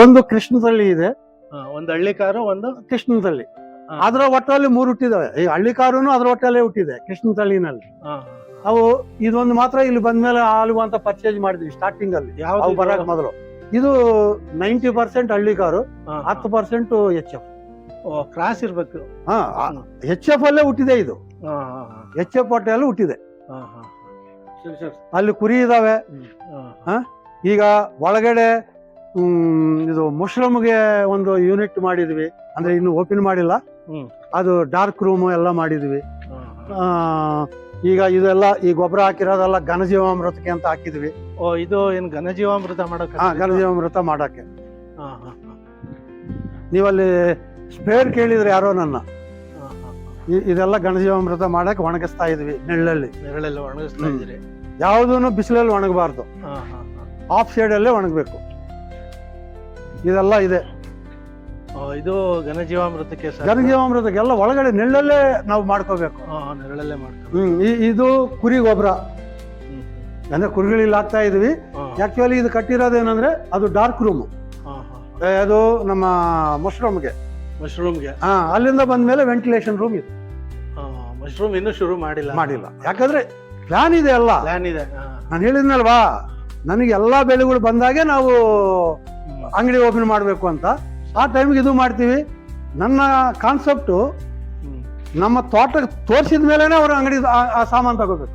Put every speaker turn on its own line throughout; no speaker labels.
ಒಂದು ಕೃಷ್ಣದಲ್ಲಿ ಇದೆ.
ಒಂದು ಹಳ್ಳಿ ಕಾರು ಒಂದು
ಕೃಷ್ಣದಲ್ಲಿ. ಅದರ ಒಟ್ಟಲ್ಲಿ ಮೂರು ಹುಟ್ಟಿದಾವೆ. ಈ ಹಳ್ಳಿ ಕಾರುನು ಅದ್ರ ಒಟ್ಟಲ್ಲೇ ಹುಟ್ಟಿದೆ ಕೃಷ್ಣ
ತಳ್ಳಿನಲ್ಲಿ
ಅವು ಇದೊಂದು ಮಾತ್ರ ಇಲ್ಲಿ ಬಂದ್ಮೇಲೆ ಹಾಲು ಅಂತ ಪರ್ಚೇಸ್ ಮಾಡಿದ್ವಿ ಸ್ಟಾರ್ಟಿಂಗ್ ಅಲ್ಲಿ.
ಯಾವ?
ಬರಕ್ ಮೊದಲು. ಇದು ನೈಂಟಿ ಪರ್ಸೆಂಟ್ ಹಳ್ಳಿ ಕಾರು. ಹತ್ತು ಪರ್ಸೆಂಟ್ ಎಚ್ ಎಫ್
ಕ್ರಾಸ್ ಇರ್ಬೇಕು.
ಹಾ ಎಚ್ ಎಫ್ ಅಲ್ಲೇ ಹುಟ್ಟಿದೆ ಇದು. ಎಚ್ ಎಫ್ ಹೊಟ್ಟೆಯಲ್ಲಿ ಹುಟ್ಟಿದೆ. ಅಲ್ಲಿ ಕುರಿ ಇದಾವೆ. ಈಗ ಒಳಗಡೆ ಇದು ಮುಶ್ರೂಮ್ಗೆ ಒಂದು ಯೂನಿಟ್ ಮಾಡಿದ್ವಿ. ಅಂದ್ರೆ ಇನ್ನು ಓಪನ್ ಮಾಡಿಲ್ಲ. ಅದು ಡಾರ್ಕ್ ರೂಮ್ ಎಲ್ಲ ಮಾಡಿದ್ವಿ. ಈಗ ಇದೆಲ್ಲ ಈ ಗೊಬ್ಬರ ಹಾಕಿರೋದೆಲ್ಲ ಘನಜೀವಾಮೃತಕ್ಕೆ ಅಂತ ಹಾಕಿದ್ವಿ.
ಓ ಇದು ಏನು ಘನಜೀವಾಮೃತ ಮಾಡಕ್ಕೆ
ಹಾ ಘನಜೀವಾಮೃತ ಮಾಡಕ್ಕೆ
ಹಾ, ಹಾ, ಹಾ.
ನೀವಲ್ಲಿ ಸ್ಪೇರ್ ಕೇಳಿದ್ರೆ ಯಾರೋ ನನ್ನ. ಇದೆಲ್ಲ ಘನಜೀವಾಮೃತ ಮಾಡಕ್ಕೆ ಒಣಗಿಸ್ತಾ ಇದ್ವಿ ನೆರಳಲ್ಲಿ.
ನೆರಳೆಲ್ಲ ಒಣಗಿಸ್ತಾ
ಇದ್ರಿ
ಯಾವುದನ್ನು
ಯಾವುದೂ ಬಿಸಿಲಲ್ಲಿ ಒಣಗಬಾರ್ದು. ಆಫ್ ಸೈಡಲ್ಲೇ ಒಣಗಬೇಕು. ಇದೆಲ್ಲ ಇದೆ.
ಇದು ಘನಜೀವಾಮೃತಕ್ಕೆ
ಘನಜೀವಾಮೃತಕ್ಕೆಲ್ಲ ಒಳಗಡೆ ನೆರಳಲ್ಲೇ ನಾವು ಮಾಡ್ಕೋಬೇಕು.
ನೆರಳಲ್ಲೇ ಮಾಡ್ಕೊಂಡು
ಹ್ಮ್ ಇದು ಕುರಿ ಗೊಬ್ಬರ. ಅಂದ್ರೆ ಕುರಿಗಳಿಲ್ಲಿ ಹಾಕ್ತಾ ಇದ್ವಿ. ಆಕ್ಚುಲಿ ಇದು ಕಟ್ಟಿರೋದೇನಂದ್ರೆ ಅದು ಡಾರ್ಕ್ ರೂಮ್. ಅದು ನಮ್ಮ ಮಶ್ರೂಮ್ಗೆ
ಮಶ್ರೂಮ್ಗೆ
ಹಾ ಅಲ್ಲಿಂದ ಬಂದ ಮೇಲೆ ವೆಂಟಿಲೇಷನ್ ರೂಮ್ ಇದೆ
ಮಶ್ರೂಮ್ ಇನ್ನೂ ಶುರು ಮಾಡಿಲ್ಲ.
ಮಾಡಿಲ್ಲ. ಯಾಕಂದ್ರೆ ಪ್ಲಾನ್ ಇದೆ ಅಲ್ಲ.
ಪ್ಲಾನ್ ಇದೆ
ನಾನು ಹೇಳಿದ್ನಲ್ವಾ? ನನಗೆ ಎಲ್ಲಾ ಬೆಳೆಗಳು ಬಂದಾಗೆ ನಾವು. ಅಂಗಡಿ ಓಪನ್ ಮಾಡಬೇಕು ಅಂತ. ಆ ಟೈಮ್ಗೆ ಇದು ಮಾಡ್ತೀವಿ. ನನ್ನ ಕಾನ್ಸೆಪ್ಟು ನಮ್ಮ ತೋಟಕ್ಕೆ ತೋರಿಸಿದ ಮೇಲೇನೆ ಅವರು ಅಂಗಡಿ ಆ ಸಾಮಾನು ತಗೋಬೇಕು.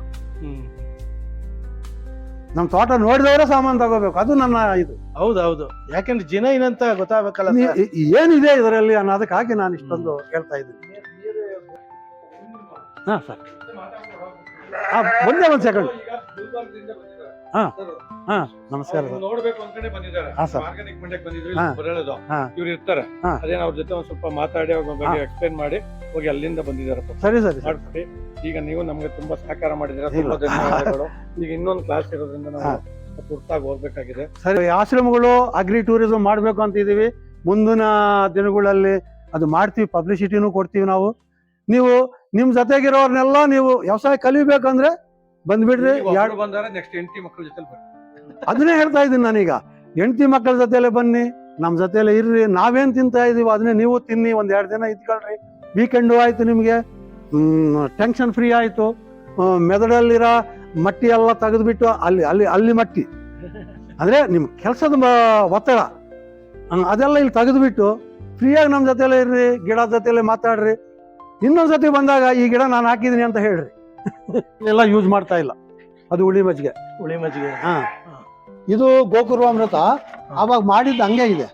ನಮ್ಮ ತೋಟ ನೋಡಿದವರೇ ಸಾಮಾನು ತಗೋಬೇಕು. ಅದು ನನ್ನ ಇದು.
ಹೌದೌದು. ಯಾಕಂದ್ರೆ ಜನ ಏನಂತ ಗೊತ್ತಾಗಬೇಕಲ್ಲ.
ಏನಿದೆ ಇದರಲ್ಲಿ ಅನ್ನೋದಕ್ಕಾಗಿ ನಾನು ಇಷ್ಟೊಂದು ಹೇಳ್ತಾ ಇದ್ದೀನಿ. ಹಾ ಸರ್. ಹಾ ಒಂದೇ ಒಂದು ಸೆಕೆಂಡ್ ಹಾ ಹಾ ನಮಸ್ಕಾರ ಸರ್
ನೋಡ್ಬೇಕು ಅಂತಾನೆ ಬಂದಿದ್ದಾರೆ
ಹಾ.
ಆರ್ಗಾನಿಕ್ ಮಂಡ್ಯಕ್ಕೆ ಬಂದಿದ್ರು
ಹಾ.
ಇಲ್ಲಿ
ಹಾ.
ಇವ್ರು ಇರ್ತಾರೆ
ಹಾ.
ಅದೇನ ಅವ್ರ ಜೊತೆ ಒಂದ್ ಸ್ವಲ್ಪ ಮಾತಾಡಿ ಅವ್ರ ಬಗ್ಗೆ. ಎಕ್ಸ್ಪ್ಲೇನ್ ಮಾಡಿ ಹೋಗಿ ಅಲ್ಲಿಂದ ಬಂದಿದ್ದಾರೆ
ಸರಿ ಸರಿ ಸರಿ
ಈಗ ನೀವು ನಮ್ಗೆ ತುಂಬಾ ಸಹಕಾರ ಮಾಡಿದ್ದೀರಾ
ಇಲ್ಲ.
ತುಂಬಾ ಧನ್ಯವಾದಗಳು ಈಗ ಇನ್ನೊಂದು ಕ್ಲಾಸ್ ಇರೋದ್ರಿಂದ ನಾವು. ತುರ್ತಾಗಿ ಹೋಗ್ಬೇಕಾಗಿದೆ
ಸರಿ ಆಶ್ರಮಗಳು ಅಗ್ರಿ ಟೂರಿಸಂ ಮಾಡಬೇಕು ಅಂತ ಇದೀವಿ ಮುಂದಿನ ದಿನಗಳಲ್ಲಿ ಅದು ಮಾಡ್ತೀವಿ ಪಬ್ಲಿಸಿಟಿನೂ ಕೊಡ್ತೀವಿ ನಾವು ನೀವು ನಿಮ್ ಜೊತೆಗಿರೋರ್ನೆಲ್ಲ ನೀವು ವ್ಯವಸಾಯ ಕಲಿಬೇಕಂದ್ರೆ ಬಂದ್ಬಿಡ್ರಿ ಯಾರ್-
ಬಂದಾರೆ ನೆಕ್ಸ್ಟ್ ಎಂಟಿ ಮಕ್ಕಳ ಜೊತೆ ಬರ್ತಾರೆ
ಅದನ್ನೇ ಹೇಳ್ತಾ ಇದ್ದೀನಿ ನಾನೀಗ. ಹೆಂಡತಿ ಮಕ್ಕಳ ಜೊತೆಲೆ ಬನ್ನಿ ನಮ್ ಜೊತೆಲೆ ಇರ್ರಿ. ನಾವೇನ್ ತಿಂತಾ ಇದೀವಿ ಅದನ್ನೇ ನೀವು ತಿನ್ನಿ ಒಂದ್ ಎರಡು ದಿನ ಇದ್ಕೊಳ್ರಿ. ವೀಕೆಂಡು ಆಯ್ತು ನಿಮ್ಗೆ. ಟೆನ್ಷನ್ ಫ್ರೀ ಆಯ್ತು. ಮೆದಡಲ್ಲಿರೋ ಮಟ್ಟಿ ಎಲ್ಲ ತೆಗೆದ್ಬಿಟ್ಟು ಅಲ್ಲಿ ಅಲ್ಲಿ ಅಲ್ಲಿ ಮಟ್ಟಿ. ಅಂದ್ರೆ ನಿಮ್ ಕೆಲಸದ ಒತ್ತಡ. ಅದೆಲ್ಲ ಇಲ್ಲಿ ತೆಗೆದ್ಬಿಟ್ಟು ಫ್ರೀಯಾಗಿ ನಮ್ಮ ಜೊತೆಲೆ ಇರ್ರಿ ಗಿಡ ಜೊತೆಲೆ ಮಾತಾಡ್ರಿ. ಇನ್ನೊಂದ್ ಸತಿ ಬಂದಾಗ ಈ ಗಿಡ ನಾನು ಹಾಕಿದೀನಿ ಅಂತ ಹೇಳ್ರಿ. ಎಲ್ಲ ಯೂಸ್ ಮಾಡ್ತಾ ಇಲ್ಲ. ಅದು ಹುಳಿ ಮಜ್ಜಿಗೆ.
ಹುಳಿ ಮಜ್ಜಿಗೆ.
ಹಾ. ಇದು ಗೋಕುರ್ವಾಮೃತ ಅವಾಗ ಮಾಡಿದ್ದು ಹಂಗೆ ಇದೆ.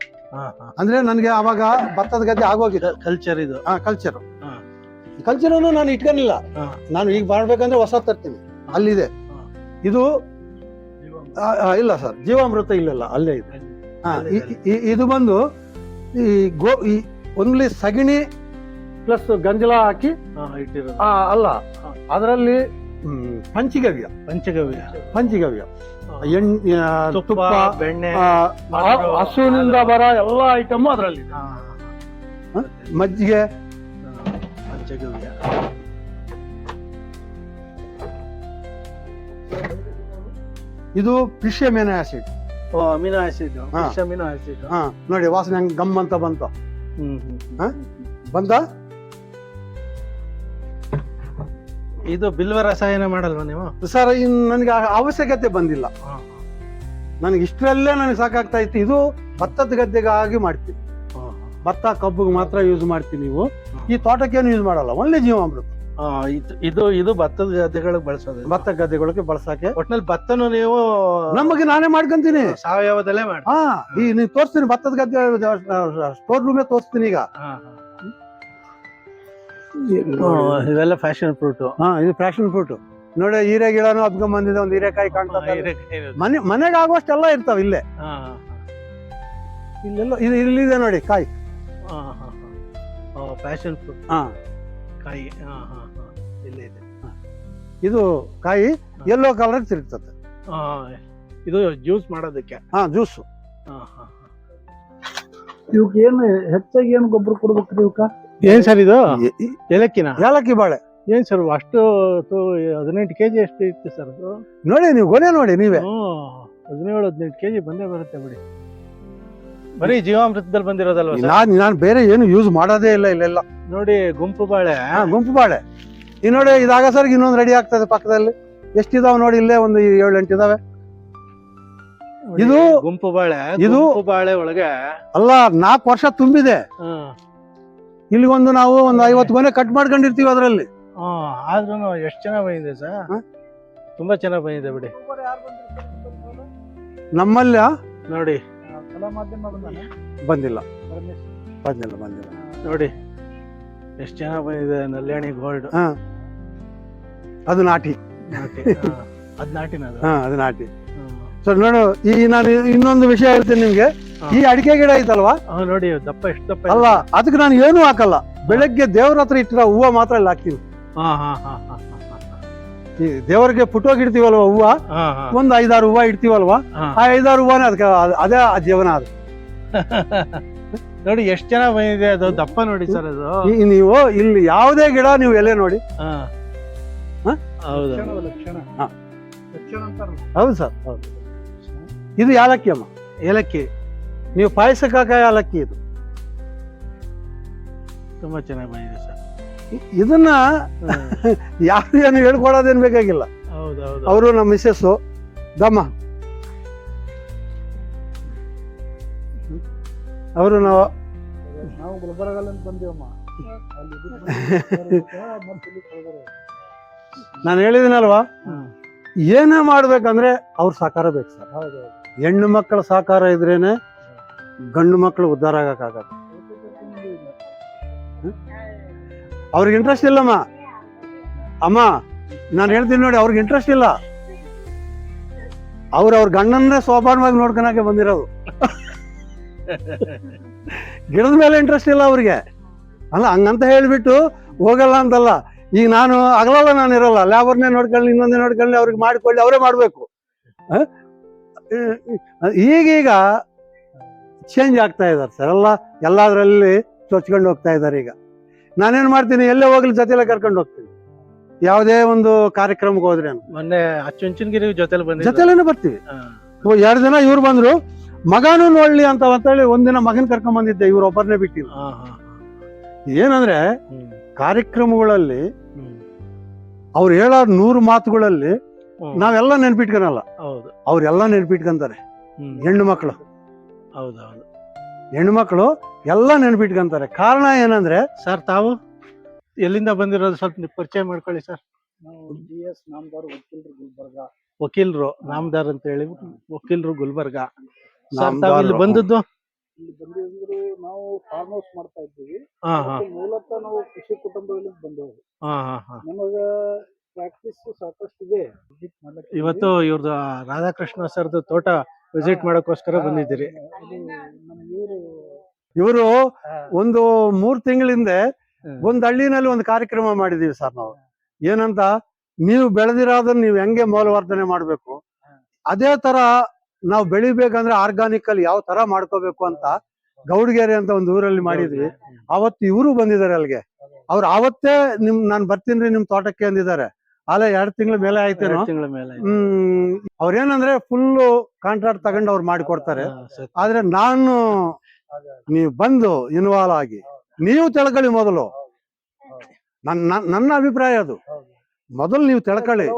ಅಂದ್ರೆ ನನಗೆ ಅವಾಗ ಭತ್ತದ ಗದ್ದೆ ಆಗೋಗಿದೆ.
ಕಲ್ಚರ್ ಇದು.
ಹಾ ಕಲ್ಚರ್ ಕಲ್ಚರ್ ನಾನು ಇಟ್ಕೊಂಡಿಲ್ಲ. ನಾನು ಈಗ ಮಾಡ್ಬೇಕಂದ್ರೆ ಹೊಸ ತರ್ತೀನಿ. ಅಲ್ಲಿದೆ. ಇದು ಇಲ್ಲ ಸರ್. ಜೀವಾಮೃತ ಇಲ್ಲಲ್ಲ ಅಲ್ಲೇ ಇದೆ. ಹಾ, ಇದು. ಬಂದು ಈ ಗೋ ಈ ಒಂದ್ಲಿ ಸಗಣಿ ಪ್ಲಸ್ ಗಂಜಲ ಹಾಕಿ ಅಲ್ಲ. ಅದರಲ್ಲಿ ಹ್ಮ್, ಪಂಚಗವ್ಯ.
ಪಂಚಗವ್ಯ.
ಪಂಚಗವ್ಯ. ಎಣ್ಣೆ
ತುಪ್ಪ ಬೆಣ್ಣೆ
ಹಸುವಿನಿಂದ. ಬರ ಎಲ್ಲ ಐಟಮ್ ಅದರಲ್ಲಿ? ಮಜ್ಜಿಗೆ.
ಪಂಚಗವ್ಯ.
ಇದು fish amino acid
amino acid. Fish amino acid
ನೋಡಿ ವಾಸನೆ ಹಂಗ್ ಗಮ್ ಅಂತ ಬಂತು. ಬಂದ?
ಇದು ಬಿಲ್ವ ರಸಾಯನ ಮಾಡಲ್ವಾ ನೀವು?
ಸರ್ ಇನ್ ನನಗೆ ಅವಶ್ಯಕತೆ ಬಂದಿಲ್ಲ. ನನಗೆ ಇಷ್ಟರಲ್ಲೇ ನನಗೆ ಸಾಕಾಗ್ತಾ ಇತ್ತು. ಇದು ಭತ್ತದ ಗದ್ದೆಗಾಗಿ ಮಾಡ್ತೀನಿ ಭತ್ತ ಕಬ್ಬಿಗೆ ಮಾತ್ರ ಯೂಸ್ ಮಾಡ್ತೀನಿ ನೀವು. ಈ ತೋಟಕ್ಕೇನು ಯೂಸ್ ಮಾಡಲ್ಲ. ಒಳ್ಳೆ ಜೀವಾಮೃತ.
ಇದು- ಇದು ಇದು ಭತ್ತದ ಗದ್ದೆಗಳಿಗೆ ಬಳಸೋದು.
ಭತ್ತ ಗದ್ದೆಗಳಿಗೆ ಬಳಸಕ್ಕೆ.
ಒಟ್ನಲ್ಲಿ ಭತ್ತನು ನೀವು
ನಮಗೆ ನಾನೇ ಮಾಡ್ಕೊಂತೀನಿ.
ಸಾವಯವದಲ್ಲೇ ಮಾಡಿ
ಹಾ ಈ ನೀವು ತೋರಿಸ್ತೀನಿ ಭತ್ತದ ಗದ್ದೆ ಸ್ಟೋರ್ ರೂಮೇ ತೋರಿಸ್ತೀನಿ ಈಗ.
ಇವೆಲ್ಲ ಫ್ಯಾಷನ್ ಫ್ರೂಟ್
ಹಾ ಇದು ಫ್ಯಾಷನ್ ಫ್ರೂಟ್ ನೋಡಿ ಹೀರೆ ಗಿಡನೂ ಹಬ್ಕೊಂಡ್ ಬಂದಿದೆ ಒಂದು ಹೀರೆಕಾಯಿ ಕಾಣ್ತಾ ಮನೆ ಮನೆಗೆ ಆಗುವಷ್ಟೆಲ್ಲ ಇರ್ತಾವ ಇಲ್ಲೇ. ಇಲ್ಲೆಲ್ಲ ಇದು ಇಲ್ಲಿದೆ ನೋಡಿ ಕಾಯಿ.
ಫ್ಯಾಷನ್ ಫ್ರೂಟ್
ಹಾ.
ಕಾಯಿ ಹಾ ಹಾ ಹಾ. ಇಲ್ಲೇ ಇದೆ.
ಇದು ಕಾಯಿ ಎಲ್ಲೋ ಕಲರ್ ತಿರುಗ್ತದೆ.
ಇದು ಜ್ಯೂಸ್ ಮಾಡೋದಕ್ಕೆ.
ಹಾ ಜ್ಯೂಸ್
ಹಾ ಹಾ
ಇವಕ್ಕೆ ಏನು ಹೆಚ್ಚಾಗಿ ಏನು ಗೊಬ್ಬರ ಕೊಡ್ಬೇಕ್ರಿ ಇವಕ್ಕ
ಏನ್ ಸರ್ ಇದು? ಏಲಕ್ಕಿನ?
ಏಲಕ್ಕಿ ಬಾಳೆ.
ಏನ್ ಸರ್ ಅಷ್ಟು ಹದಿನೆಂಟು ಕೆಜಿ ಎಷ್ಟು ಇತ್ತು ಸರ್ ಅದು.
ನೋಡಿ ನೀವು ಗೊನೆ ನೋಡಿ ನೀವೇ.
ಹದಿನೇಳು ಹದಿನೆಂಟು ಕೆಜಿ ಬಂದೇ ಬರುತ್ತೆ ಬಿಡಿ. ಬರೀ ಜೀವಾಮೃತದಲ್ಲಿ ಬಂದಿರೋದಲ್ವ
ನಾನು ನಾನ್ ಬೇರೆ ಏನು ಯೂಸ್ ಮಾಡೋದೇ ಇಲ್ಲ ಇಲ್ಲೆಲ್ಲ.
ನೋಡಿ ಗುಂಪು ಬಾಳೆ.
ಗುಂಪು ಬಾಳೆ. ಈ ನೋಡಿ ಇದಾಗ ಸರ್ ಇನ್ನೊಂದು ರೆಡಿ ಆಗ್ತದೆ ಪಕ್ಕದಲ್ಲಿ. ಎಷ್ಟಿದಾವೆ ನೋಡಿ ಇಲ್ಲೇ ಒಂದು ಏಳು ಎಂಟು ಇದಾವೆ. ಇದು-
ಗುಂಪು ಬಾಳೆ
ಇದು-
ಬಾಳೆ ಒಳಗೆ
ಅಲ್ಲ ನಾಲ್ಕು ವರ್ಷ ತುಂಬಿದೆ. ಇಲ್ಲಿಗೊಂದು ನಾವು ಒಂದು ಐವತ್ತು ಮನೆ ಕಟ್ ಮಾಡ್ಕೊಂಡಿರ್ತೀವಿ ಅದರಲ್ಲಿ.
ಆದ್ರೂ ಎಷ್ಟು ಚೆನ್ನಾಗಿ ಬಂದಿದೆ ಸರ್?
ಹ?
ತುಂಬಾ ಚೆನ್ನಾಗಿ ಬಂದಿದೆ ಬಿಡಿ.
ನಮ್ಮಲ್ಲ
ನೋಡಿ.
ಬಂದಿಲ್ಲ. ಬಂದಿಲ್ಲ ಬಂದಿಲ್ಲ.
ನೋಡಿ. ಎಷ್ಟು ಚೆನ್ನಾಗಿ ಬಂದಿದೆ ನಲ್ಯಾಣಿ ಗೋಲ್ಡ್.
ಹಾ. ಅದು ನಾಟಿ.
ನಾಟಿ. ಅದ್ ನಾಟಿನ ಅದು?
ಹಾ ಅದು ನಾಟಿ. ಸರ್ ನೋಡು ಈ ನಾನು ಇನ್ನೊಂದು ವಿಷಯ ಹೇಳ್ತೀನಿ ನಿಮ್ಗೆ. ಈ ಅಡಿಕೆ ಗಿಡ ಐತಲ್ವಾ
ಹ್ಮ್, ನೋಡಿ ದಪ್ಪ ಎಷ್ಟು ದಪ್ಪ.
ಅಲ್ಲ ಅದಕ್ಕೆ ನಾನು ಏನು ಹಾಕಲ್ಲ. ಬೆಳಗ್ಗೆ ದೇವ್ರ ಹತ್ರ ಇಟ್ಟಿರೋ ಹೂವ ಮಾತ್ರ ಇಲ್ಲಿ ಹಾಕ್ತೀವಿ
ಹಾ ಹಾ ಹಾ ಹಾ ಹಾ
ಈ ದೇವರಿಗೆ ಪುಟ್ಟೋಗಿ ಇಡ್ತೀವಲ್ವಾ ಹೂವ ಒಂದ್ ಐದಾರು ಹೂವ ಇಡ್ತೀವಲ್ವಾ? ಆ ಐದಾರು ಹೂವನೇ ಅದಕ್ಕೆ ಅದೇ ಆ ಜೀವನ ಅದು.
ನೋಡಿ ಎಷ್ಟು ಜನ ಬಂದಿದೆ ಅದು? ದಪ್ಪ ನೋಡಿ ಸರ್ ಅದು.
ನೀವು ಇಲ್ಲಿ ಯಾವುದೇ ಗಿಡ ನೀವು ಎಲೆ ನೋಡಿ.
ಹೌದು
ಸರ್ ಹೌದು. ಇದು ಯಾಲಕ್ಕಿ ಅಮ್ಮ?
ಏಲಕ್ಕಿ.
ನೀವು ಪಾಯಸಕ್ಕಾಗ ಅಲಕ್ಕಿ ಇದು.
ತುಂಬ ಚೆನ್ನಾಗಿ ಬಂದಿದೆ ಸರ್.
ಇದನ್ನ ಯಾರು ಏನು ಹೇಳ್ಕೊಡೋದೇನು ಬೇಕಾಗಿಲ್ಲ.
ಹೌದು ಹೌದು
ಅವರು ನಮ್ಮ ಮಿಸ್ಸಸ್ಸು. ದಮ್ಮ. ಅವರು ನಾವು
ನಾವು ಗುಲ್ಬರ್ಗಲ್ಲಿಂದ ಬಂದೀವಮ್ಮ.
ನಾನು ಹೇಳಿದಿನಲ್ವಾ. ಏನೇ ಮಾಡ್ಬೇಕಂದ್ರೆ ಅವ್ರ ಸಹಕಾರ ಬೇಕು ಸರ್. ಹೆಣ್ಣು ಮಕ್ಕಳ ಸಹಕಾರ ಇದ್ರೇನೆ ಗಂಡು ಮಕ್ಕಳು ಉದ್ಧಾರ ಆಗಕ್ಕಾಗತ್ತೆ ಅವ್ರಿಗೆ ಇಂಟ್ರೆಸ್ಟ್ ಇಲ್ಲಮ್ಮ. ಅಮ್ಮ, ನಾನು ಹೇಳ್ತೀನಿ ನೋಡಿ, ಅವ್ರಿಗೆ ಇಂಟ್ರೆಸ್ಟ್ ಇಲ್ಲ. ಅವ್ರು ಅವ್ರ ಗಂಡನ್ನೇ ಸೋಪಾನವಾಗಿ ನೋಡ್ಕೊಳಕ್ಕೆ ಬಂದಿರೋದು. ಗಿಡದ ಮೇಲೆ ಇಂಟ್ರೆಸ್ಟ್ ಇಲ್ಲ ಅವ್ರಿಗೆ. ಅಲ್ಲ, ಹಂಗಂತ ಹೇಳಿಬಿಟ್ಟು ಹೋಗಲ್ಲ ಅಂತಲ್ಲ. ಈಗ ನಾನು ಆಗಲಲ್ಲ ನಾನು ಇರಲ್ಲ. ಲ್ಯಾಬರ್ನೇ ನೋಡ್ಕೊಳ್ಳಿ, ಇನ್ನೊಂದೇ ನೋಡ್ಕೊಳ್ಳಿ, ಅವ್ರಿಗೆ ಮಾಡಿಕೊಳ್ಳಿ, ಅವರೇ ಮಾಡಬೇಕು. ಈಗೀಗ ಚೇಂಜ್ ಆಗ್ತಾ ಇದ್ದಾರೆ ಸರ್ ಎಲ್ಲ ಎಲ್ಲದರಲ್ಲಿ ಚೊಚ್ಕೊಂಡು ಹೋಗ್ತಾ ಇದ್ದಾರೆ ಈಗ. ನಾನೇನು ಮಾಡ್ತೀನಿ ಎಲ್ಲೇ ಹೋಗ್ಲಿ ಜೊತೆಲೆ ಕರ್ಕೊಂಡು ಹೋಗ್ತೀನಿ. ಯಾವುದೇ ಒಂದು ಕಾರ್ಯಕ್ರಮಕ್ಕೆ ಹೋದ್ರೆ
ಮೊನ್ನೆ ಅಚ್ಚುಂಚನಗಿರಿ ಜೊತೆಲಿ ಬಂದ
ಜೊತೆಲೇನೆ ಬರ್ತೀವಿ. ಎರಡು ದಿನ ಇವ್ರು ಬಂದ್ರು ಮಗನೂ ನೋಡ್ಲಿ ಅಂತ ಹೇಳಿ ಒಂದಿನ ಮಗನ್ ಕರ್ಕೊಂಡ್ ಬಂದಿದ್ದೆ ಇವ್ರು ಒಬ್ಬರನ್ನೇ ಬಿಟ್ಟಿಲ್ಲ ಏನಂದ್ರೆ ಕಾರ್ಯಕ್ರಮಗಳಲ್ಲಿ ಅವ್ರು ಹೇಳೋ ನೂರು ಮಾತುಗಳಲ್ಲಿ. ನಾವೆಲ್ಲ ನೆನ್ಪಿಟ್ಕೊಳಲ್ಲ.
ಹೌದು.
ಅವ್ರೆಲ್ಲ ನೆನ್ಪಿಟ್ಕೊಂತಾರೆ. ಹೆಣ್ಣು ಮಕ್ಕಳು
ಹೌದು
ಮಕ್ಕಳು ಎಲ್ಲ ನೆನ್ಪಿಟ್ಕೊಂತಾರೆ. ಕಾರಣ ಏನಂದ್ರೆ
ಸರ್ ತಾವು ಎಲ್ಲಿಂದ ಬಂದಿರೋದು ಸ್ವಲ್ಪ ನೀವು ಪರಿಚಯ ಮಾಡ್ಕೊಳ್ಳಿ ಸರ್.
ನಾವು ಜಿ ಎಸ್ ನಾಮದಾರ್ ವಕೀಲರು ಗುಲ್ಬರ್ಗ.
ವಕೀಲರು ನಾಮದಾರ್ ಅಂತ ಹೇಳಿ ವಕೀಲರು ಗುಲ್ಬರ್ಗ. ಸರ್ ತಾವು
ನಾಮದಾರ್
ಇಲ್ಲಿ ಬಂದದ್ದು?
ಇಲ್ಲಿ ಬಂದಿದ್ರು ನಾವು ಫಾರ್ಮ್ ಹೌಸ್ ಮಾಡ್ತಾ ಇದ್ದೀವಿ.
ಹಾ ಹಾ.
ಮತ್ತೆ ಮೂಲತಃ ನಾವು ಕೃಷಿ ಕುಟುಂಬದಲ್ಲಿ ಬಂದವರು
ಹಾ ಹಾ ಹಾ.
ನಮಗ ಪ್ರಾಕ್ಟೀಸ್ ಸಾಕಷ್ಟು ಇದೆ ಮಾಡ್ಲಿಕ್ಕೆ
ಇವತ್ತು ಇವ್ರದ್ದು ರಾಧಾಕೃಷ್ಣ ಸರ್ದು ತೋಟ ವಿಸಿಟ್ ಮಾಡೋಕ್ಕೋಸ್ಕರ ಬಂದಿದ್ದೀರಿ.
ಇವರು
ಒಂದು ಮೂರ್ ತಿಂಗಳ
ಹಿಂದೆ
ಒಂದ್ ಹಳ್ಳಿನಲ್ಲಿ ಒಂದು ಕಾರ್ಯಕ್ರಮ ಮಾಡಿದೀವಿ ಸರ್ ನಾವು. ಏನಂತ ನೀವು ಬೆಳೆದಿರೋದನ್ನ ನೀವು ಹೆಂಗೆ ಮೌಲ್ಯವರ್ಧನೆ ಮಾಡ್ಬೇಕು? ಅದೇ ತರ ನಾವು ಬೆಳಿಬೇಕಂದ್ರೆ ಆರ್ಗಾನಿಕ್ ಅಲ್ಲಿ ಯಾವ ತರ ಮಾಡ್ಕೋಬೇಕು ಅಂತ ಗೌಡ್ಗೆರೆ ಅಂತ ಒಂದು ಊರಲ್ಲಿ ಮಾಡಿದ್ವಿ. ಅವತ್ತು ಇವರು ಬಂದಿದ್ದಾರೆ ಅಲ್ಲಿಗೆ. ಅವ್ರು ಅವತ್ತೇ ನಿಮ್ ನಾನ್ ಬರ್ತೀನಿ ನಿಮ್ ತೋಟಕ್ಕೆ ಅಂದಿದ್ದಾರೆ. ಅಲ್ಲ ಎರಡ್ ತಿಂಗಳ ಮೇಲೆ ಆಯ್ತೇನೋ
ತಿಂಗಳ ಮೇಲೆ.
ಹ್ಮ್ ಅವ್ರೇನಂದ್ರೆ ಫುಲ್ ಕಾಂಟ್ರಾಕ್ಟ್ ತಗೊಂಡು ಅವ್ರು ಮಾಡಿಕೊಡ್ತಾರೆ. ಆದ್ರೆ ನಾನು ನೀವು ಬಂದು ಇನ್ವಾಲ್ವ್ ಆಗಿ ನೀವು ತಿಳ್ಕೊಳ್ಳಿ ಮೊದಲು. ನನ್ ನನ್- ನನ್ನ ಅಭಿಪ್ರಾಯ ಅದು. ಮೊದಲು ನೀವು ತಿಳ್ಕೊಳ್ಳಿ.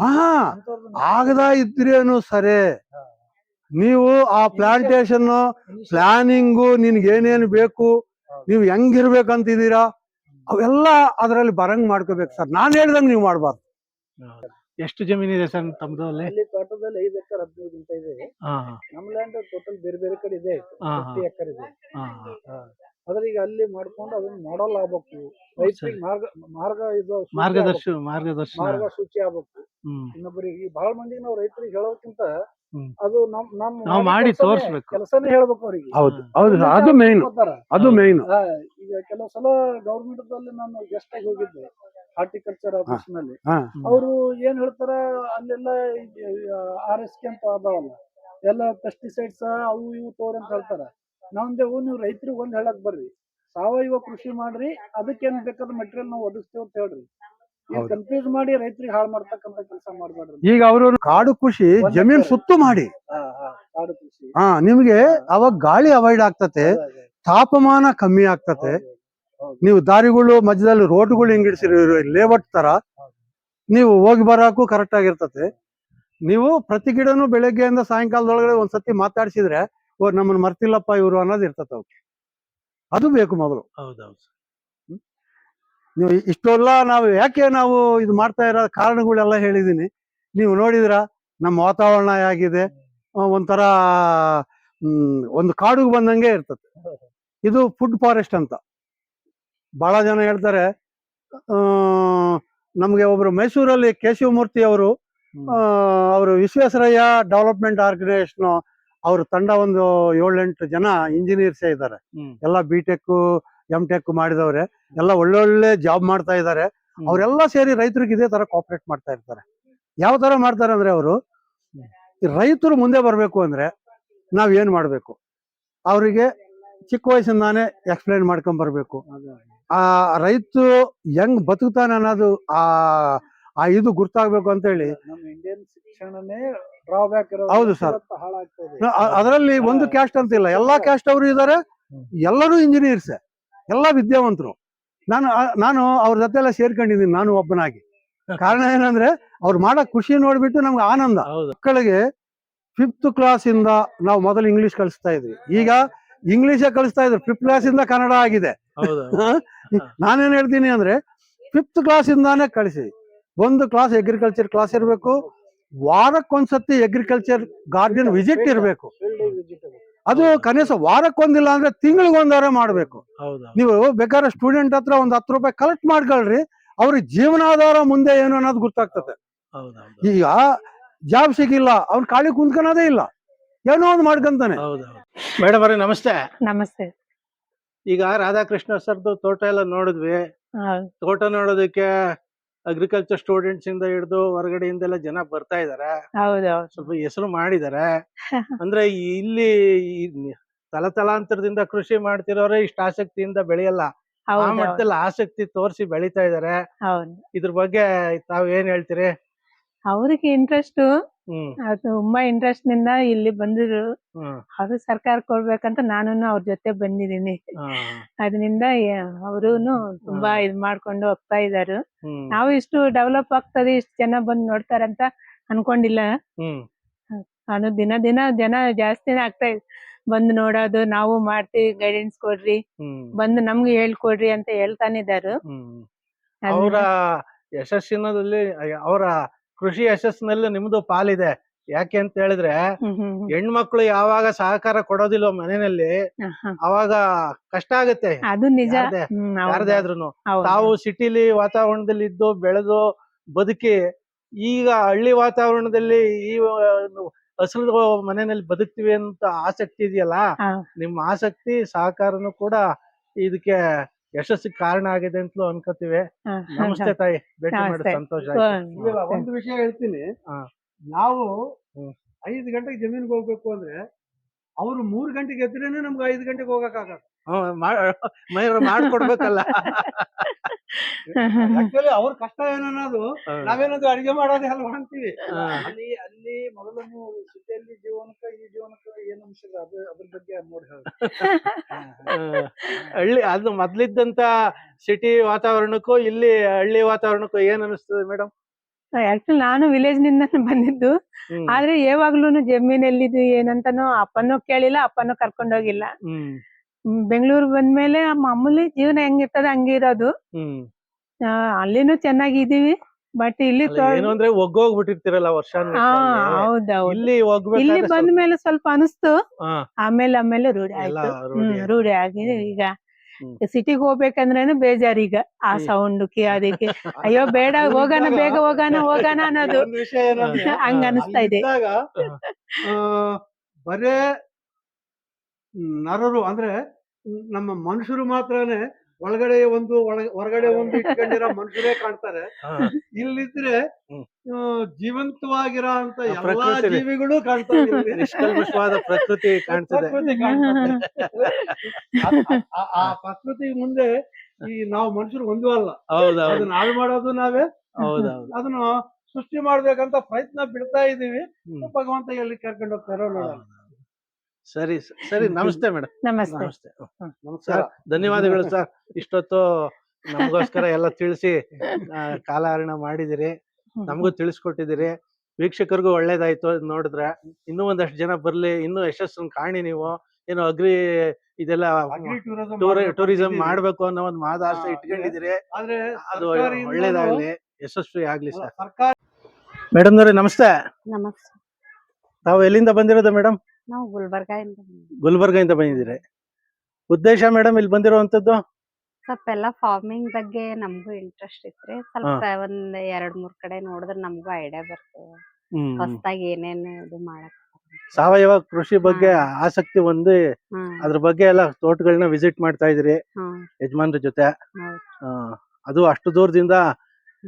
ಹಾ ಆಗದ ಇದ್ರೇನು ಸರಿ. ನೀವು ಆ ಪ್ಲಾಂಟೇಶನ್ ಪ್ಲಾನಿಂಗು ನಿನ್ಗೆ ಏನೇನು ಬೇಕು ನೀವು ಹೆಂಗಿರ್ಬೇಕಂತಿದ್ದೀರಾ? ಅವೆಲ್ಲ ಅದರಲ್ಲಿ ಬರಂಗ್ ಮಾಡ್ಕೋಬೇಕು ಸರ್. ನಾನ್ ಹೇಳ್ದಂಗ್ ನೀವು ಮಾಡ್ಬಾರ್ದು.
ಎಷ್ಟು ಜಮೀನಿದೆ ಸರ್ ತಮ್ಮದು ಅಲ್ಲಿ
ಅಲ್ಲಿ ತೋಟದಲ್ಲಿ ಐದು ಎಕರೆ ಹದಿನೈದು ಗುಂಟ ಇದೆ.
ಹಾ
ನಮ್ ಲ್ಯಾಂಡ್ ಟೋಟಲ್ ಬೇರೆ ಬೇರೆ ಕಡೆ ಇದೆ.
ಹಾ
ಎಕರೆ ಇದೆ.
ಹಾ
ಆದ್ರೆ ಈಗ ಅಲ್ಲಿ ಮಾಡ್ಕೊಂಡು ಅದನ್ನ ಮಾಡಲ್ ಆಗ್ಬೇಕು. ರೈತರಿಗೆ ಮಾರ್ಗ ಮಾರ್ಗ ಇದು ಸೂಚಿ
ಮಾರ್ಗದರ್ಶಿ
ಆಗ್ಬೇಕು.
ಮಾರ್ಗದರ್ಶನ.
ಮಾರ್ಗ ಸೂಚಿ ಆಗ್ಬೇಕು.
ಹ್ಮ್.
ಇನ್ನೊಬ್ಬರಿಗೆ ಬಹಳ ಮಂದಿಗೆ ನಾವು ರೈತರಿಗೆ ಹೇಳೋಕ್ಕಿಂತ
ಹ್ಮ್.
ಅದು ನಮ್ ನಮ್
ನಾವು ಮಾಡಿ ತೋರಿಸ್ಬೇಕು.
ಕೆಲಸನೇ ಹೇಳ್ಬೇಕು ಅವರಿಗೆ.
ಹೌದು. ಹೌದು ಅದು ಮೇನ್ ಅದು ಮೇನ್
ಈಗ ಕೆಲವು ಸಲ ಗೌರ್ಮೆಂಟ್ ಅಲ್ಲಿ ನಾನು ಗೆಸ್ಟ್ ಆಗಿ ಹೋಗಿದ್ದೆ ಹಾರ್ಟಿಕಲ್ಚರ್ ಆಫೀಸ್ನಲ್ಲಿ.
ಹಾ.
ಅವರು ಏನ್ ಹೇಳ್ತಾರ ಅಲ್ಲೆಲ್ಲ ಆರ್ ಎಸ್ ಕೆ ಅಂತ ಅದಾವಲ್ಲ ಎಲ್ಲ ಪೆಸ್ಟಿಸೈಡ್ಸ್ ಅವು ಇವು ತೋರಿ ಅಂತ ಹೇಳ್ತಾರ. ನಾವಂದೇವು ನೀವು ರೈತರಿಗೆ ಒಂದ್ ಹೇಳಕ್ ಬರ್ರಿ. ಸಾವಯವ ಕೃಷಿ ಮಾಡ್ರಿ ಅದಕ್ಕೇನ್ ಬೇಕಾದ ಮೆಟೀರಿಯಲ್ ನಾವು ಒದಗಿಸ್ತೇವೆ ಅಂತ ಹೇಳ್ರಿ. ಕನ್ಫ್ಯೂಸ್ ಮಾಡಿ ರೈತರಿಗೆ ಹಾಳು ಮಾಡ್ತಕ್ಕಂತ ಕೆಲಸ ಮಾಡ್ಬೇಡ್ರಿ
ಈಗ ಅವರು ಕಾಡು ಕೃಷಿ ಜಮೀನ್ ಸುತ್ತು ಮಾಡಿ.
ಕಾಡು ಕೃಷಿ.
ಹಾ ನಿಮ್ಗೆ ಅವಾಗ ಗಾಳಿ ಅವಾಯ್ಡ್ ಆಗ್ತತೆ. ತಾಪಮಾನ ಕಮ್ಮಿ ಆಗ್ತತೆ. ನೀವು ದಾರಿಗಳು ಮಧ್ಯದಲ್ಲಿ ರೋಡ್ಗಳು ಹಿಂಗಿಡ್ಸಿರೋ ಲೇಔಟ್ ತರ ನೀವು ಹೋಗಿ ಬರಾಕು ಕರೆಕ್ಟ್ ಆಗಿರ್ತತೆ. ನೀವು ಪ್ರತಿ ಗಿಡನು ಬೆಳಗ್ಗೆಯಿಂದ ಸಾಯಂಕಾಲದೊಳಗಡೆ ಒಂದ್ಸತಿ ಮಾತಾಡ್ಸಿದ್ರೆ ಓ ನಮ್ಮನ್ನ ಮರ್ತಿಲ್ಲಪ್ಪ ಇವರು ಅನ್ನೋದು ಇರ್ತತೆ ಅವ್ಕೆ. ಅದು ಬೇಕು ಮೊದಲು.
ಹೌದೌದು
ನೀವು ಇಷ್ಟೆಲ್ಲ ನಾವು ಯಾಕೆ ನಾವು ಇದು ಮಾಡ್ತಾ ಇರೋ ಕಾರಣಗಳೆಲ್ಲ ಹೇಳಿದ್ದೀನಿ. ನೀವು ನೋಡಿದ್ರ ನಮ್ಮ ವಾತಾವರಣ ಆಗಿದೆ ಒಂಥರ ಒಂದು ಕಾಡುಗೆ ಬಂದಂಗೆ ಇರ್ತದೆ. ಇದು ಫುಡ್ ಫಾರೆಸ್ಟ್ ಅಂತ. ಬಹಳ ಜನ ಹೇಳ್ತಾರೆ ನಮಗೆ ಒಬ್ರು ಮೈಸೂರಲ್ಲಿ ಕೇಶವಮೂರ್ತಿ ಅವರು ಅವರು ವಿಶ್ವೇಶ್ವರಯ್ಯ ಡೆವಲಪ್ಮೆಂಟ್ ಆರ್ಗನೈಸೇಷನ್ ಅವ್ರ ತಂಡ ಒಂದು ಏಳೆಂಟು ಜನ ಇಂಜಿನಿಯರ್ಸೇ ಇದ್ದಾರೆ. ಎಲ್ಲ ಬಿ ಟೆಕ್ ಎಂ ಟೆಕ್ ಮಾಡಿದವ್ರೆ ಎಲ್ಲ ಒಳ್ಳೊಳ್ಳೆ ಜಾಬ್ ಮಾಡ್ತಾ ಇದ್ದಾರೆ. ಅವರೆಲ್ಲ ಸೇರಿ ರೈತರಿಗೆ ಇದೇ ತರ ಕೋಪರೇಟ್ ಮಾಡ್ತಾ ಇರ್ತಾರೆ. ಯಾವ ತರ ಮಾಡ್ತಾರೆ ಅಂದ್ರೆ ಅವರು ರೈತರು ಮುಂದೆ ಬರಬೇಕು ಅಂದ್ರೆ ನಾವ್ ಏನ್ ಮಾಡ್ಬೇಕು? ಅವರಿಗೆ ಚಿಕ್ಕ ವಯಸ್ಸಿಂದಾನೇ ಎಕ್ಸ್ಪ್ಲೈನ್ ಮಾಡ್ಕೊಂಡ್ ಬರ್ಬೇಕು. ಆ ರೈತ ಹೆಂಗ್ ಬದುಕ್ತಾನೆ ಅನ್ನೋದು ಆ ಆ ಇದು ಗುರ್ತಾಗ್ಬೇಕು ಅಂತ ಹೇಳಿ ಹೌದು
ಸರ್.
ಅದರಲ್ಲಿ ಒಂದು ಕ್ಯಾಸ್ಟ್ ಅಂತ ಇಲ್ಲ ಎಲ್ಲಾ ಕ್ಯಾಸ್ಟ್ ಅವರು ಇದ್ದಾರೆ ಎಲ್ಲರೂ ಇಂಜಿನಿಯರ್ಸ್ ಎಲ್ಲಾ ವಿದ್ಯಾವಂತರು. ನಾನು ನಾನು ಅವ್ರ ಜೊತೆ ಎಲ್ಲ ಸೇರ್ಕೊಂಡಿದ್ದೀನಿ ನಾನು ಒಬ್ಬನಾಗಿ. ಕಾರಣ ಏನಂದ್ರೆ ಅವ್ರು ಮಾಡೋ ಖುಷಿ ನೋಡ್ಬಿಟ್ಟು ನಮ್ಗೆ ಆನಂದ. ಮಕ್ಕಳಿಗೆ ಫಿಫ್ತ್ ಕ್ಲಾಸ್ ಇಂದ ನಾವು ಮೊದಲು ಇಂಗ್ಲಿಷ್ ಕಲಿಸ್ತಾ ಇದ್ವಿ. ಈಗ ಇಂಗ್ಲಿಷೇ ಕಲಿಸ್ತಾ ಇದ್ರು. ಫಿಫ್ತ್ ಕ್ಲಾಸ್ ಇಂದ ಕನ್ನಡ ಆಗಿದೆ.
ಹೌದು.
ನಾನೇನ್ ಹೇಳ್ತೀನಿ ಅಂದ್ರೆ ಫಿಫ್ತ್ ಕ್ಲಾಸ್ ಇಂದಾನೆ ಕಳಿಸಿ. ಒಂದು ಕ್ಲಾಸ್ ಅಗ್ರಿಕಲ್ಚರ್ ಕ್ಲಾಸ್ ಇರಬೇಕು. ವಾರಕ್ಕೊಂದ್ಸತಿ ಅಗ್ರಿಕಲ್ಚರ್ ಗಾರ್ಡನ್ ವಿಸಿಟ್ ಇರಬೇಕು. ಅದು ಕನಿಷ್ಠ ವಾರಕ್ಕೊಂದಿಲ್ಲ ಅಂದ್ರೆ ತಿಂಗಳಿಗೊಂದಾರ ಮಾಡ್ಬೇಕು.
ಹೌದು.
ನೀವು ಬೇಕಾದ್ರೆ ಸ್ಟೂಡೆಂಟ್ ಹತ್ರ ಒಂದ್ ಹತ್ತು ರೂಪಾಯಿ ಕಲೆಕ್ಟ್ ಮಾಡ್ಕೊಳ್ರಿ ಅವ್ರ ಜೀವನಾಧಾರ ಮುಂದೆ ಏನು ಅನ್ನೋದು ಗೊತ್ತಾಗ್ತದೆ. ಈಗ ಜಾಬ್ ಸಿಗಿಲ್ಲ ಅವ್ನ್ ಕಾಳಿ ಕುಂತ್ಕೊಳೋದೇ ಇಲ್ಲ. ಏನೋ ಒಂದು ಮಾಡ್ಕೊಂತಾನೆ.
ಮೇಡಮ್ ಅವ್ರಿ ನಮಸ್ತೆ.
ನಮಸ್ತೆ.
ಈಗ ರಾಧಾಕೃಷ್ಣ ಸರ್ದು ತೋಟ ಎಲ್ಲ ನೋಡಿದ್ವಿ. ತೋಟ ನೋಡೋದಕ್ಕೆ ಅಗ್ರಿಕಲ್ಚರ್ ಸ್ಟೂಡೆಂಟ್ಸ್ ಇಂದ ಹಿಡಿದು ಹೊರಗಡೆಯಿಂದೆಲ್ಲ ಜನ ಬರ್ತಾ ಇದಾರೆ.
ಹೌದೌದು
ಸ್ವಲ್ಪ ಹೆಸರು ಮಾಡಿದಾರೆ. ಅಂದ್ರೆ ಇಲ್ಲಿ ತಲ ತಲತಲಾಂತರದಿಂದ ಕೃಷಿ ಮಾಡ್ತಿರೋರೆ ಇಷ್ಟ ಆಸಕ್ತಿಯಿಂದ ಬೆಳೆಯಲ್ಲ. ಆ ಮಟ್ಟದಲ್ಲಿ ಆಸಕ್ತಿ ತೋರಿಸಿ ಬೆಳಿತಾ ಇದಾರೆ. ಇದ್ರ ಬಗ್ಗೆ ತಾವ್ ಏನ್ ಹೇಳ್ತೀರಿ?
ಅವ್ರಿಗೆ ಇಂಟ್ರೆಸ್ಟ್ ಅದು ತುಂಬಾ ಇಂಟ್ರೆಸ್ಟ್ನಿಂದ ಇಲ್ಲಿ ಬಂದಿದ್ರು.
ಅದು
ಅವರು ಸರ್ಕಾರ ಕೊಡ್ಬೇಕಂತ ನಾನು ಅವ್ರ ಜೊತೆ ಬಂದಿದ್ದೀನಿ. ಅದರಿಂದ ಅವರು ತುಂಬಾ ಇದ್ ಮಾಡ್ಕೊಂಡು ಹೋಗ್ತಾ ಇದಾರು. ನಾವು ಇಷ್ಟು ಡೆವಲಪ್ ಆಗ್ತದೆ ಇಷ್ಟು ಜನ ಬಂದ್ ನೋಡ್ತಾರಂತ ಅನ್ಕೊಂಡಿಲ್ಲ. ನಾನು ದಿನ ದಿನ ಜನ ಜಾಸ್ತಿನೇ ಆಗ್ತಾ ಇದೆ ಬಂದು ನೋಡೋದು ನಾವು ಮಾಡ್ತೀವಿ ಗೈಡೆನ್ಸ್ ಕೊಡ್ರಿ ಬಂದ್ ನಮ್ಗೆ ಹೇಳ್ಕೊಡ್ರಿ ಅಂತ ಹೇಳ್ತಾನೆ ಇದಾರು.
ಹ್ಮ್. ಅವರ ಯಶಸ್ಸಿನಲ್ಲಿ ಅವರ ಕೃಷಿ ಯಶಸ್ಸಿನಲ್ಲಿ ನಿಮ್ದು ಪಾಲಿದೆ. ಯಾಕೆ ಅಂತ ಹೇಳಿದ್ರೆ. ಹೆಣ್ಮಕ್ಳು ಯಾವಾಗ ಸಹಕಾರ ಕೊಡೋದಿಲ್ಲ ಮನೆಯಲ್ಲಿ. ಅವಾಗ ಕಷ್ಟ ಆಗುತ್ತೆ.
ಅದು ನಿಜ.
ಯಾರ್ದೇ
ಆದ್ರೂ
ತಾವು ಸಿಟಿಲಿ ವಾತಾವರಣದಲ್ಲಿ ಇದ್ದು ಬೆಳೆದು ಬದುಕಿ ಈಗ ಹಳ್ಳಿ ವಾತಾವರಣದಲ್ಲಿ ಈ ಹಸಿರು ಮನೆಯಲ್ಲಿ ಬದುಕ್ತಿವಿ ಅಂತ ಆಸಕ್ತಿ ಇದೆಯಲ್ಲ
ನಿಮ್
ನಿಮ್ಮ ಆಸಕ್ತಿ ಸಹಕಾರನು ಕೂಡ ಇದಕ್ಕೆ ಯಶಸ್ಸಿಗೆ ಕಾರಣ ಆಗಿದೆ ಅಂತಲೂ ಅನ್ಕೋತೀವಿ. ನಮಸ್ತೆ ತಾಯಿ. ಭೇಟಿ ಮಾಡಿ ಸಂತೋಷ ಆಯ್ತು.
ಇಲ್ಲ, ಒಂದು ವಿಷಯ ಹೇಳ್ತೀನಿ.
ಹಾ.
ನಾವು
ಹ್ಮ್.
ಐದು ಗಂಟೆಗೆ ಜಮೀನ್ಗೆ ಹೋಗ್ಬೇಕು ಅಂದ್ರೆ ಅವ್ರು ಮೂರ್ ಗಂಟೆಗೆ ಎದ್ರೇನೆ ನಮ್ಗೆ ಐದು ಗಂಟೆಗೆ ಹೋಗಕ್ಕಾಗಲ್ಲ
ಹ್ಮ್, ಮಾ- ಮಯೂರ ಮಾಡ್ಕೊಡ್ಬೇಕಲ್ಲ.
ಆಕ್ಚುಲಿ ಅವ್ರ ಕಷ್ಟ ಏನನ್ನೋದು ನಾವೇನಾದ್ರು ಅಡಿಗೆ ಮಾಡೋದೇ ಅಲ್ವಾ ಅಂತೀವಿ.
ಹಾ.
ಅಲ್ಲಿ ಅಲ್ಲಿ ಮೊದಲು ನೀವು ಸಿಟಿಯಲ್ಲಿ ಜೀವನಕ್ಕೆ ಈ ಜೀವನಕ್ಕೆ ಏನ್ ಅನ್ಸಿಲ್ಲ ಅದು ಅದ್ರ ಬಗ್ಗೆ ನೋಡಿ
ಹಳ್ಳಿ ಅದು ಮೊದ್ಲಿದ್ದಂತ ಸಿಟಿ ವಾತಾವರಣಕ್ಕೂ ಇಲ್ಲಿ ಹಳ್ಳಿ ವಾತಾವರಣಕ್ಕೂ ಏನ್ ಅನಿಸ್ತದೆ ಮೇಡಮ್
ಆಕ್ಚುಲಿ ನಾನು ವಿಲೇಜ್ನಿಂದ ಬಂದಿದ್ದು. ಆದ್ರೆ ಯಾವಾಗ್ಲೂ ಜಮೀನ್ ಎಲ್ಲಿದ್ದು ಏನಂತಾನು ಅಪ್ಪನೂ ಕೇಳಿಲ್ಲ ಅಪ್ಪನೂ ಕರ್ಕೊಂಡೋಗಿಲ್ಲ. ಬೆಂಗಳೂರು ಬಂದ್ಮೇಲೆ ಮಾಮೂಲಿ ಜೀವನ ಹೆಂಗಿರ್ತದ ಹಂಗಿರೋದು ಇರೋದು.
ಹ್ಮ್.
ಆ, ಅಲ್ಲಿನೂ ಚೆನ್ನಾಗಿದೀವಿ ಬಟ್ ಇಲ್ಲಿ
ಏನು ಅಂದ್ರೆ ಒಗ್ಗೋಗ್ಬಿಟ್ಟಿರ್ತಿರಲ್ಲ ವರ್ಷ ಇಲ್ಲಿ
ಇಲ್ಲಿ
ಬಂದ
ಮೇಲೆ ಸ್ವಲ್ಪ ಅನಿಸ್ತು. ಆಮೇಲೆ ಆಮೇಲೆ ರೂಢಿ ಆಯ್ತು.
ರೂಢಿ.
ಆಗಿದೆ. ಈಗ. ಸಿಟಿಗೆ ಹೋಗ್ಬೇಕಂದ್ರೇನು ಬೇಜಾರ್ ಈಗ. ಆ ಸೌಂಡ್ ಅದಕ್ಕೆ. ಅಯ್ಯೋ ಬೇಡ ಹೋಗೋಣ ಬೇಗ ಹೋಗೋಣ ಹೋಗೋಣ ಅನ್ನೋದು. ಹಂಗ ಅನಿಸ್ತಾ ಇದೆ.
ಬರೇ ನರರು ಅಂದ್ರೆ ನಮ್ಮ ಮನುಷ್ಯರು ಮಾತ್ರನೇ ಒಳಗಡೆ ಒಂದು ಹೊರಗಡೆ ಒಂದು ಇಟ್ಕೊಂಡಿರೋ ಮನುಷ್ಯರೇ ಕಾಣ್ತಾರೆ. ಇಲ್ಲಿದ್ರೆ. ಜೀವಂತವಾಗಿರೋ ಅಂತ ಎಲ್ಲಾ ಜೀವಿಗಳು
ಕಾಣ್ತಾರೆ ಪ್ರಕೃತಿ ಕಾಣ್ತದೆ.
ಆ- ಆ ಪ್ರಕೃತಿ ಮುಂದೆ ಈ ನಾವು ಮನುಷ್ಯರು ಒಂದು ಅಲ್ಲ. ಅದನ್ನ ಹಾಳು ಮಾಡೋದು ನಾವೇ.
ಹೌದೌದು.
ಅದನ್ನ ಸೃಷ್ಟಿ ಮಾಡ್ಬೇಕಂತ ಪ್ರಯತ್ನ ಬಿಡ್ತಾ ಇದೀವಿ. ಭಗವಂತ ಎಲ್ಲಿ ಕರ್ಕೊಂಡು ಹೋಗ್ತಾರೋ ನೋಡೋಣ.
ಸರಿ ಸರಿ ನಮಸ್ತೆ ಮೇಡಮ್
ನಮಸ್ತೆ.
ನಮಸ್ತೆ.
ನಮಸ್ಕಾರ.
ಸರ್ ಧನ್ಯವಾದಗಳು ಸರ್. ಇಷ್ಟೊತ್ತು ನಮಗೋಸ್ಕರ ಎಲ್ಲ ತಿಳಿಸಿ ಕಾಲಹರಣ ಮಾಡಿದಿರಿ. ನಮಗೂ ತಿಳಿಸ್ಕೊಟ್ಟಿದ್ದೀರಿ ವೀಕ್ಷಕರಿಗೂ ಒಳ್ಳೇದಾಯ್ತು ನೋಡಿದ್ರೆ. ಇನ್ನೂ ಒಂದಷ್ಟು ಜನ ಬರ್ಲಿ ಇನ್ನೂ ಯಶಸ್ಸನ್ನು ಕಾಣಿ ನೀವು. ಏನು ಅಗ್ರಿ ಇದೆಲ್ಲ ಟೂರಿಸಂ ಮಾಡ್ಬೇಕು ಅನ್ನೋ ಒಂದು ಮಾದಾಸೆ
ಇಟ್ಕೊಂಡಿದಿರಿ
ಇಟ್ಕೊಂಡಿದ್ದೀರಿ.
ಆದ್ರೆ
ಅದು ಒಳ್ಳೇದಾಗ್ಲಿ ಯಶಸ್ವಿ ಆಗ್ಲಿ ಸರ್. ಮೇಡಮ್ ನಮಸ್ತೆ. ತಾವು ಎಲ್ಲಿಂದ ಬಂದಿರೋದು ಮೇಡಮ್
ನಾವು ಗುಲ್ಬರ್ಗ ಗುಲ್ಬರ್ಗ
ಇಂದ ಬಂದಿದ್ದೀರಿ. ಉದ್ದೇಶ ಮೇಡಮ್ ಇಲ್ಲಿ ಬಂದಿರುವಂತದ್ದು
ಸ್ವಲ್ಪ ಎಲ್ಲ ಫಾರ್ಮಿಂಗ್ ಬಗ್ಗೆ ನಮಗೂ ಇಂಟ್ರೆಸ್ಟ್ ಇತ್ರಿ. ಸ್ವಲ್ಪ ಒಂದ್ ಎರಡ್ ಮೂರ್ ಕಡೆ ನೋಡಿದ್ರೆ ನಮಗೂ ಐಡಿಯಾ ಬರ್ತದೆ. ಹೊಸದಾಗಿ ಏನೇನ್ ಇದು ಮಾಡಕ್
ಸಾವಯವ ಕೃಷಿ ಬಗ್ಗೆ ಆಸಕ್ತಿ ಹೊಂದಿ ಅದ್ರ ಬಗ್ಗೆ ಎಲ್ಲ ತೋಟಗಳನ್ನ ವಿಸಿಟ್ ಮಾಡ್ತಾ ಇದ್ರಿ. ಯಜಮಾನ್ರ ಜೊತೆ. ಅದು ಅಷ್ಟು ದೂರದಿಂದ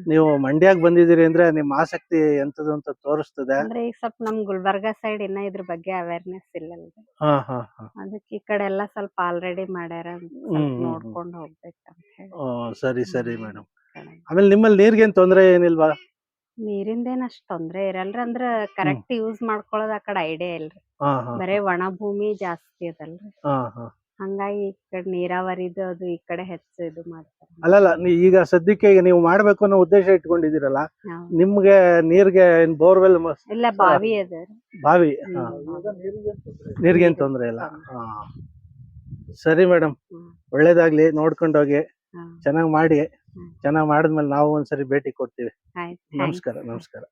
ನೀವು ಮಂಡ್ಯಾಗ ಬಂದಿದ್ದೀರಿ ಅಂದ್ರೆ ನಿಮ್ಮ ಆಸಕ್ತಿ ಎಂತದ್ದು ಅಂತ ತೋರಿಸ್ತದೆ.
ಅಂದ್ರೆ ಈಗ ಸ್ವಲ್ಪ ನಮ್ ಗುಲ್ಬರ್ಗಾ ಸೈಡ್ ಇನ್ನ ಇದ್ರ ಬಗ್ಗೆ ಅವೇರ್ನೆಸ್ ಇಲ್ಲಲ್ರಿ.
ಹಾ ಹಾ ಹಾ.
ಅದಕ್ಕೆ ಈ ಕಡೆ ಎಲ್ಲ ಸ್ವಲ್ಪ ಆಲ್ರೆಡಿ ಮಾಡ್ಯಾರ ಸ್ವಲ್ಪ
ಹ್ಮ್,
ನೋಡ್ಕೊಂಡ್ ಹೋಗ್ಬೇಕಂತ ಹೇಳಿ.
ಓ, ಸರಿ ಸರಿ ಮೇಡಮ್. ಆಮೇಲೆ ನಿಮ್ಮಲ್ಲಿ ನೀರ್ಗೇನ್ ತೊಂದ್ರೆ ಏನಿಲ್ವಾ?
ನೀರಿಂದೇನ್ ಅಷ್ಟ್ ತೊಂದ್ರೆ ಇರಲ್ರಿ ಅಂದ್ರ ಕರೆಕ್ಟ್ ಯೂಸ್ ಮಾಡ್ಕೊಳ್ಳೋದ್ ಆ ಕಡೆ ಐಡಿಯಾ ಇಲ್ರಿ.
ಹಾ ಹಾ
ಬರೇ ಒಣ ಭೂಮಿ ಜಾಸ್ತಿ ಅದಲ್ರಿ.
ಹಾ ಹಾ.
ಹಂಗಾಗಿ ಈ ಕಡೆ ನೀರಾವರಿದು ಅದು ಈ ಕಡೆ ಹೆಚ್ಚು ಇದು ಮಾಡ್ತಾರೆ.
ಅಲ್ಲಲ್ಲ ನೀ ಈಗ ಸದ್ಯಕ್ಕೆ ಈಗ ನೀವು ಮಾಡ್ಬೇಕು ಅನ್ನೋ ಉದ್ದೇಶ ಇಟ್ಕೊಂಡಿದ್ದೀರಲ್ಲ
ಹೌದು.
ನಿಮ್ಗೆ ನೀರ್ಗೆ ಬೋರ್ವೆಲ್
ಇಲ್ಲ ಬಾವಿ ಅದ
ಬಾವಿ ಹಾ. ನೀರ್ಗೇನ್ ತೊಂದ್ರೆ ಇಲ್ಲ. ಹಾ. ಸರಿ ಮೇಡಮ್
ಹ್ಮ್.
ಒಳ್ಳೇದಾಗ್ಲಿ ನೋಡ್ಕೊಂಡೋಗಿ
ಚೆನ್ನಾಗಿ
ಚೆನ್ನಾಗ್ ಮಾಡಿ
ಚೆನ್ನಾಗಿ
ಚೆನ್ನಾಗ್ ಮಾಡಿದ್ಮೇಲೆ ನಾವು ಒಂದ್ಸರಿ ಭೇಟಿ ಕೊಡ್ತೀವಿ.
ಆಯ್ತ್.
ನಮಸ್ಕಾರ ನಮಸ್ಕಾರ.